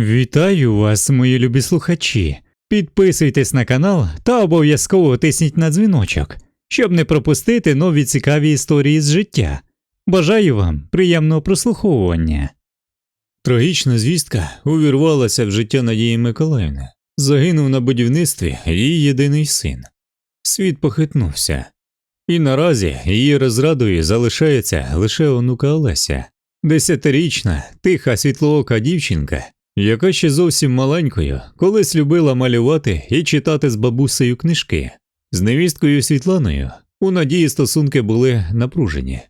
Вітаю вас, мої любі слухачі. Підписуйтесь на канал та обов'язково тисніть на дзвіночок, щоб не пропустити нові цікаві історії з життя. Бажаю вам приємного прослуховування. Трагічна звістка увірвалася в життя Надії Миколаївни. Загинув на будівництві її єдиний син. Світ похитнувся. І наразі її розрадою залишається лише онука Олеся, десятирічна, тиха світлоока дівчинка, яка ще зовсім маленькою колись любила малювати і читати з бабусею книжки. З невісткою Світланою у надії стосунки були напружені.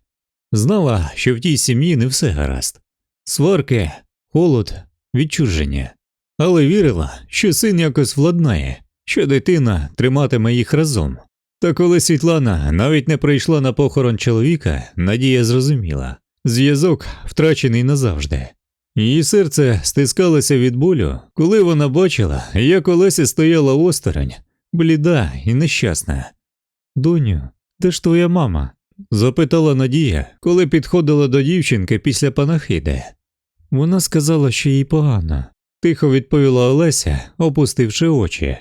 Знала, що в тій сім'ї не все гаразд сварки, холод, відчуження, але вірила, що син якось владнає, що дитина триматиме їх разом. Та коли Світлана навіть не прийшла на похорон чоловіка, Надія зрозуміла зв'язок втрачений назавжди. Її серце стискалося від болю, коли вона бачила, як Олеся стояла осторонь, бліда і нещасна. Доню, де ж твоя мама? запитала Надія, коли підходила до дівчинки після панахиди. Вона сказала, що їй погано, тихо відповіла Олеся, опустивши очі.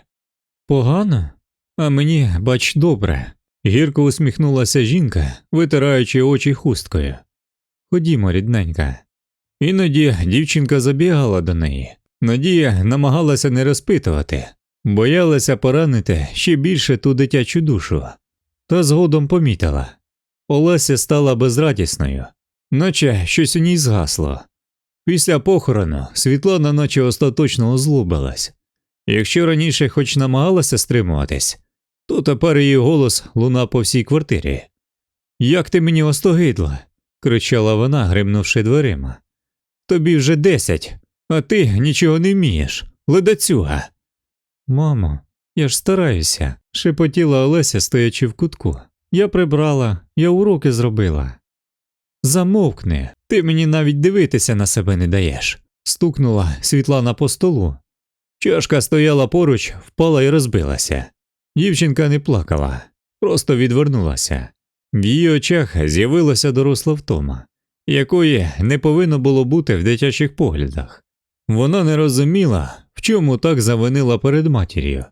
Погано? А мені, бач, добре. Гірко усміхнулася жінка, витираючи очі хусткою. Ходімо, рідненька. Іноді дівчинка забігала до неї. Надія намагалася не розпитувати, боялася поранити ще більше ту дитячу душу, та згодом помітила. Олеся стала безрадісною, наче щось у ній згасло. Після похорону Світлана наче остаточно озлобилась. Якщо раніше хоч намагалася стримуватись, то тепер її голос лунав по всій квартирі. Як ти мені остогидла? кричала вона, гримнувши дверима. Тобі вже десять, а ти нічого не вмієш, ледацюга. Мамо, я ж стараюся, шепотіла Олеся, стоячи в кутку. Я прибрала, я уроки зробила. Замовкни, ти мені навіть дивитися на себе не даєш, стукнула Світлана по столу. Чашка стояла поруч, впала і розбилася. Дівчинка не плакала, просто відвернулася. В її очах з'явилася доросла втома, якої не повинно було бути в дитячих поглядах. Вона не розуміла, в чому так завинила перед матір'ю.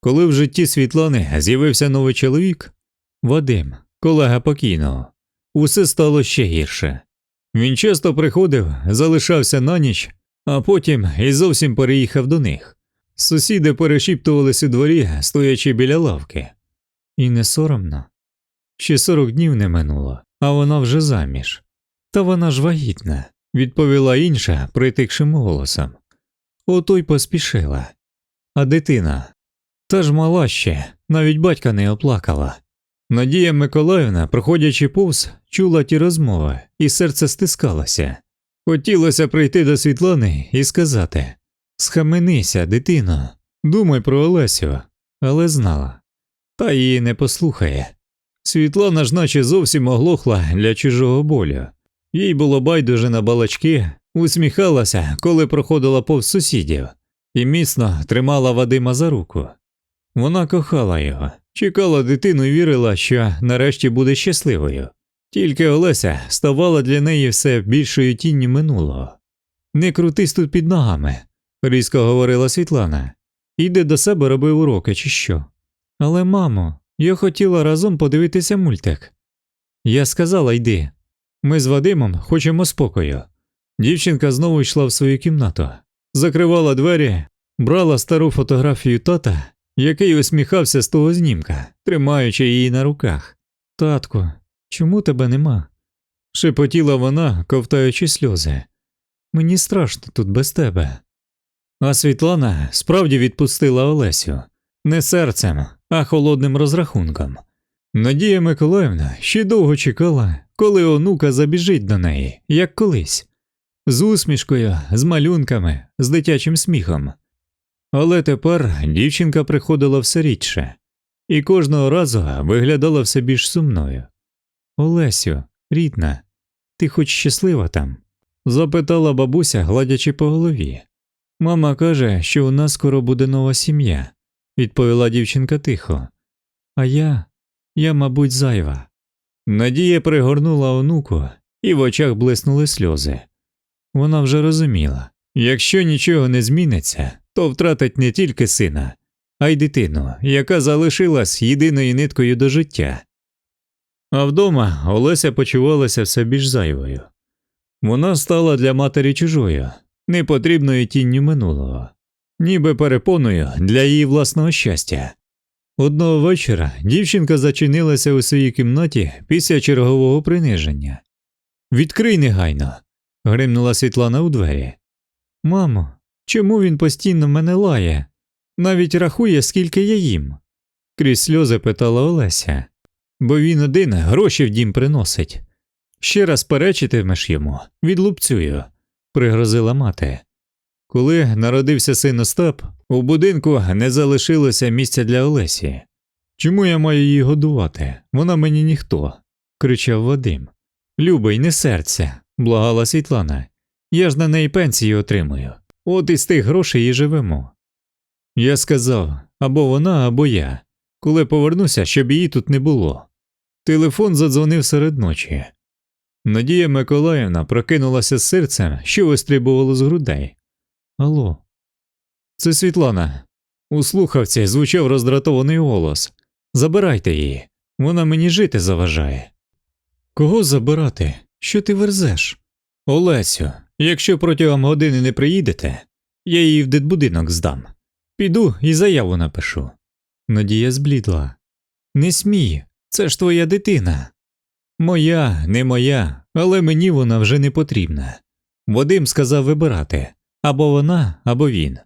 Коли в житті Світлани з'явився новий чоловік, Вадим, колега покійного, усе стало ще гірше. Він часто приходив, залишався на ніч, а потім і зовсім переїхав до них. Сусіди перешіптувались у дворі, стоячи біля лавки. І не соромно. Ще сорок днів не минуло, а вона вже заміж. Та вона ж вагітна, відповіла інша притихшим голосом. Ото й поспішила. А дитина та ж мала ще, навіть батька не оплакала. Надія Миколаївна, проходячи повз, чула ті розмови, і серце стискалося. Хотілося прийти до Світлани і сказати Схаменися, дитино, думай про Олесю, але знала, та її не послухає. Світлана ж наче зовсім оглохла для чужого болю. Їй було байдуже на балачки, усміхалася, коли проходила повз сусідів, і міцно тримала Вадима за руку. Вона кохала його, чекала дитину і вірила, що нарешті буде щасливою. Тільки Олеся ставала для неї все більшою тінню минулого. Не крутись тут під ногами, різко говорила Світлана. Іди до себе роби уроки, чи що. Але, мамо, я хотіла разом подивитися мультик. Я сказала йди. Ми з Вадимом хочемо спокою. Дівчинка знову йшла в свою кімнату, закривала двері, брала стару фотографію тата, який усміхався з того знімка, тримаючи її на руках. Татку, чому тебе нема? шепотіла вона, ковтаючи сльози. Мені страшно тут без тебе. А Світлана справді відпустила Олесю не серцем, а холодним розрахунком. Надія Миколаївна ще довго чекала, коли онука забіжить до неї, як колись, з усмішкою, з малюнками, з дитячим сміхом. Але тепер дівчинка приходила все рідше, і кожного разу виглядала все більш сумною. Олесю, рідна, ти хоч щаслива там? запитала бабуся, гладячи по голові. Мама каже, що у нас скоро буде нова сім'я, відповіла дівчинка тихо. А я, я, мабуть, зайва. Надія пригорнула онуку, і в очах блиснули сльози. Вона вже розуміла, Якщо нічого не зміниться, то втратить не тільки сина, а й дитину, яка залишилась єдиною ниткою до життя. А вдома Олеся почувалася все більш зайвою. Вона стала для матері чужою, непотрібною тінню минулого, ніби перепоною для її власного щастя. Одного вечора дівчинка зачинилася у своїй кімнаті після чергового приниження. Відкрий негайно. гримнула Світлана у двері. Мамо, чому він постійно мене лає? Навіть рахує, скільки я їм. крізь сльози питала Олеся. Бо він один гроші в дім приносить. Ще раз перечитимеш йому, відлупцюю, пригрозила мати. Коли народився син Остап, у будинку не залишилося місця для Олесі. Чому я маю її годувати? Вона мені ніхто, кричав Вадим. Любий, не серця, благала Світлана. Я ж на неї пенсію отримую. От із тих грошей і живемо. Я сказав або вона, або я, коли повернуся, щоб її тут не було. Телефон задзвонив серед ночі. Надія Миколаївна прокинулася з серцем, що вистрибувало з грудей. Алло, це Світлана. У слухавці звучав роздратований голос. Забирайте її, вона мені жити заважає. Кого забирати? Що ти верзеш? Олесю, якщо протягом години не приїдете, я її в дитбудинок здам. Піду і заяву напишу. Надія зблідла. Не смій, це ж твоя дитина. Моя, не моя, але мені вона вже не потрібна. Вадим сказав вибирати або вона, або він.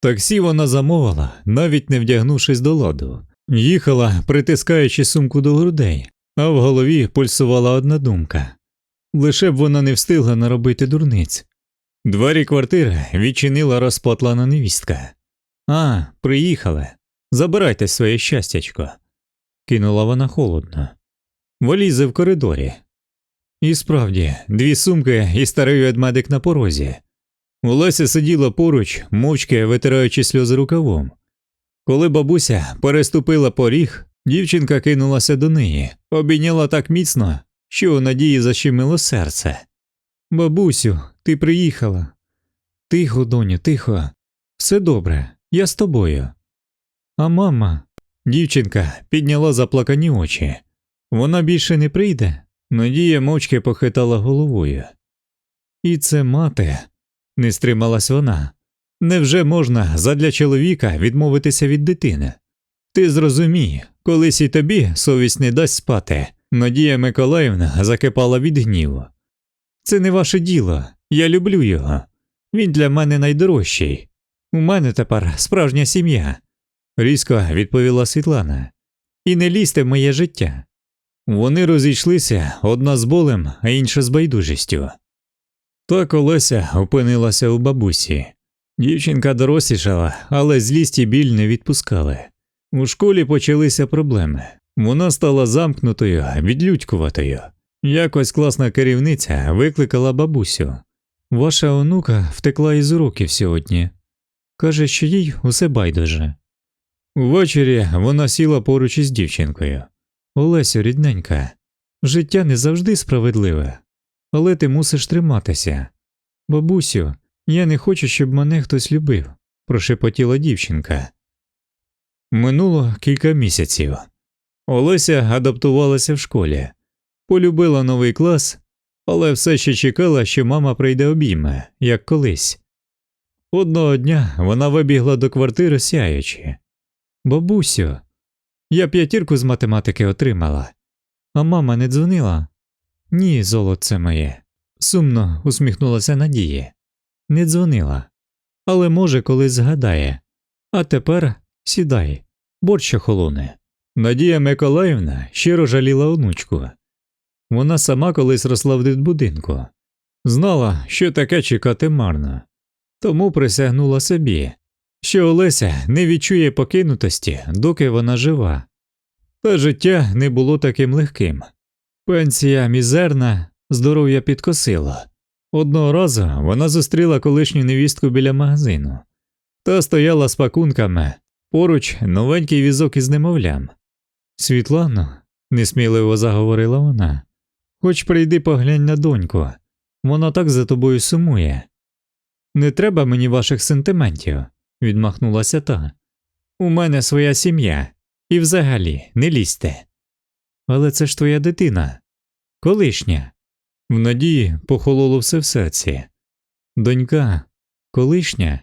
Таксі вона замовила, навіть не вдягнувшись до ладу, їхала, притискаючи сумку до грудей, а в голові пульсувала одна думка лише б вона не встигла наробити дурниць. Двері квартири відчинила розпатлана невістка. А, приїхали. Забирайте своє щастячко, кинула вона холодно. Валізи в коридорі. І справді, дві сумки і старий ведмедик на порозі. Олеся сиділа поруч, мовчки витираючи сльози рукавом. Коли бабуся переступила поріг, дівчинка кинулася до неї, обійняла так міцно, що у надії защемило серце. Бабусю, ти приїхала. Тихо, доню, тихо. Все добре, я з тобою. А мама, дівчинка підняла заплакані очі. Вона більше не прийде. Надія мовчки похитала головою. І це мати, не стрималась вона. Невже можна задля чоловіка відмовитися від дитини? Ти зрозумій, колись і тобі совість не дасть спати. Надія Миколаївна закипала від гніву. Це не ваше діло, я люблю його. Він для мене найдорожчий. У мене тепер справжня сім'я, різко відповіла Світлана. І не лізьте в моє життя. Вони розійшлися одна з болем, а інша з байдужістю. Так Олеся опинилася у бабусі. Дівчинка дорослішала, але злість і біль не відпускали. У школі почалися проблеми. Вона стала замкнутою, відлюдькуватою. Якось класна керівниця викликала бабусю. Ваша онука втекла із уроків сьогодні. Каже, що їй усе байдуже. Увечері вона сіла поруч із дівчинкою. Олесю, рідненька, життя не завжди справедливе, але ти мусиш триматися. Бабусю, я не хочу, щоб мене хтось любив, прошепотіла дівчинка. Минуло кілька місяців. Олеся адаптувалася в школі, полюбила новий клас, але все ще чекала, що мама прийде обійме, як колись. Одного дня вона вибігла до квартири сяючи. Бабусю, я п'ятірку з математики отримала, а мама не дзвонила. Ні, золоце моє, сумно усміхнулася Надії. Не дзвонила, але може колись згадає. А тепер сідай, борщ охолоне. Надія Миколаївна щиро жаліла онучку. Вона сама колись росла в дитбудинку, знала, що таке чекати марно, тому присягнула собі, що Олеся не відчує покинутості, доки вона жива. Та життя не було таким легким. Пенсія мізерна, здоров'я підкосило. Одного разу вона зустріла колишню невістку біля магазину та стояла з пакунками поруч новенький візок із немовлям. Світлано, несміливо заговорила вона, хоч прийди поглянь на доньку, вона так за тобою сумує. Не треба мені ваших сентиментів, відмахнулася та. У мене своя сім'я, і взагалі не лізьте. Але це ж твоя дитина, колишня. В надії похололо все в серці. Донька, колишня.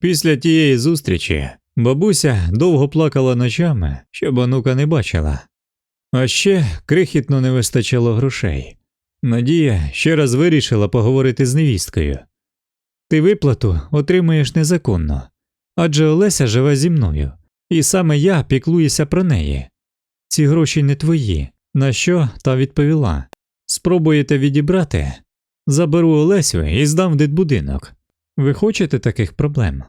Після тієї зустрічі бабуся довго плакала ночами, щоб онука не бачила. А ще крихітно не вистачало грошей. Надія ще раз вирішила поговорити з невісткою. Ти виплату отримуєш незаконно, адже Олеся живе зі мною, і саме я піклуюся про неї. Ці гроші не твої. На що та відповіла Спробуєте відібрати? Заберу Олесю і здам дитбудинок. Ви хочете таких проблем?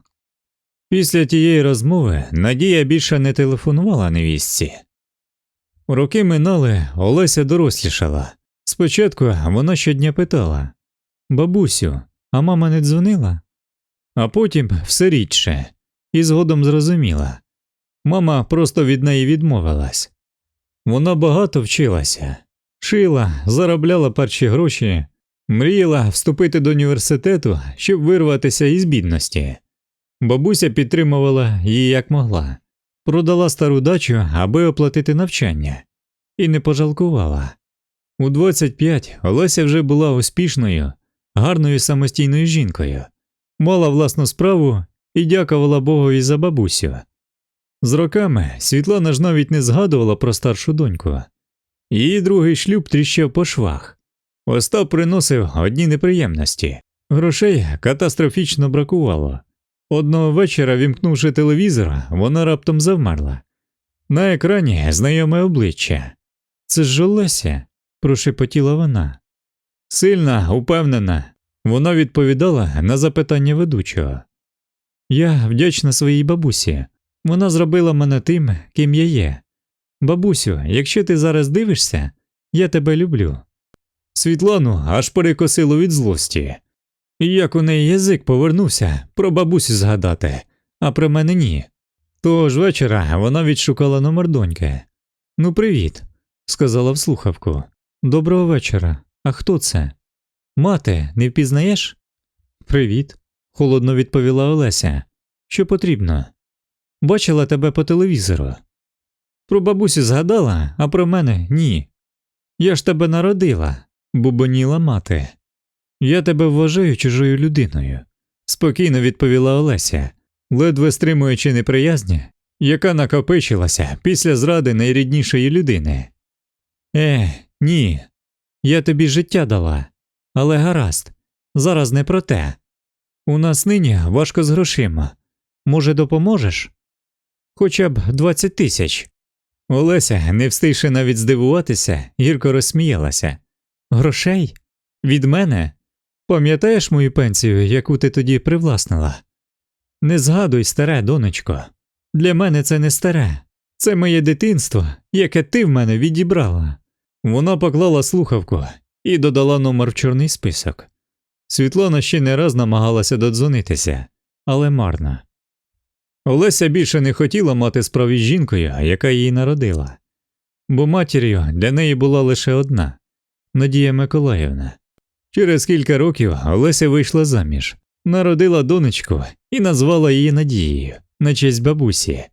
Після тієї розмови Надія більше не телефонувала невістці. Роки минали, Олеся дорослішала. Спочатку вона щодня питала Бабусю, а мама не дзвонила? А потім все рідше, і згодом зрозуміла мама просто від неї відмовилась. Вона багато вчилася, шила, заробляла перші гроші, мріяла вступити до університету, щоб вирватися із бідності. Бабуся підтримувала її як могла, продала стару дачу, аби оплатити навчання, і не пожалкувала. У 25 Олеся вже була успішною, гарною самостійною жінкою, мала власну справу і дякувала Богові за бабусю. З роками Світлана ж навіть не згадувала про старшу доньку. Її другий шлюб тріщав по швах. Остап приносив одні неприємності. Грошей катастрофічно бракувало. Одного вечора, вімкнувши телевізор, вона раптом завмерла. На екрані знайоме обличчя. Це ж Олеся, прошепотіла вона. Сильна, упевнена, вона відповідала на запитання ведучого. Я вдячна своїй бабусі. Вона зробила мене тим, ким я є. Бабусю, якщо ти зараз дивишся, я тебе люблю. Світлану аж перекосило від злості. Як у неї язик повернувся про бабусю згадати, а про мене ні. Того ж вечора вона відшукала номер доньки. Ну, привіт, сказала в слухавку. Доброго вечора. А хто це? Мати, не впізнаєш? Привіт, холодно відповіла Олеся. Що потрібно? Бачила тебе по телевізору. Про бабусю згадала, а про мене ні. Я ж тебе народила, бубоніла мати. Я тебе вважаю чужою людиною, спокійно відповіла Олеся, ледве стримуючи неприязні, яка накопичилася після зради найріднішої людини. Е, ні, я тобі життя дала, але гаразд, зараз не про те. У нас нині важко з грошима. Може, допоможеш? Хоча б 20 тисяч. Олеся, не встигши навіть здивуватися, гірко розсміялася. Грошей? Від мене? Пам'ятаєш мою пенсію, яку ти тоді привласнила? Не згадуй, старе, донечко. Для мене це не старе, це моє дитинство, яке ти в мене відібрала. Вона поклала слухавку і додала номер в чорний список. Світлана ще не раз намагалася додзвонитися, але марно. Олеся більше не хотіла мати справі з жінкою, яка її народила, бо матір'ю для неї була лише одна Надія Миколаївна. Через кілька років Олеся вийшла заміж, народила донечку і назвала її Надією на честь бабусі.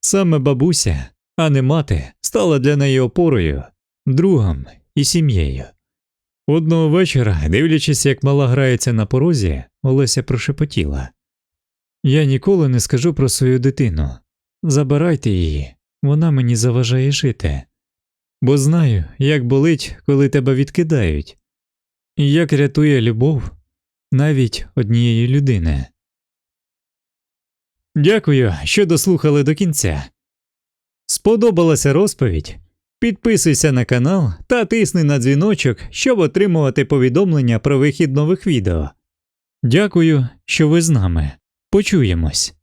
Саме бабуся, а не мати, стала для неї опорою, другом і сім'єю. Одного вечора, дивлячись, як мала грається на порозі, Олеся прошепотіла Я ніколи не скажу про свою дитину. Забирайте її, вона мені заважає жити, бо знаю, як болить, коли тебе відкидають, і як рятує любов навіть однієї людини. Дякую, що дослухали до кінця. Сподобалася розповідь? Підписуйся на канал та тисни на дзвіночок, щоб отримувати повідомлення про вихід нових відео. Дякую, що ви з нами. Почуємось.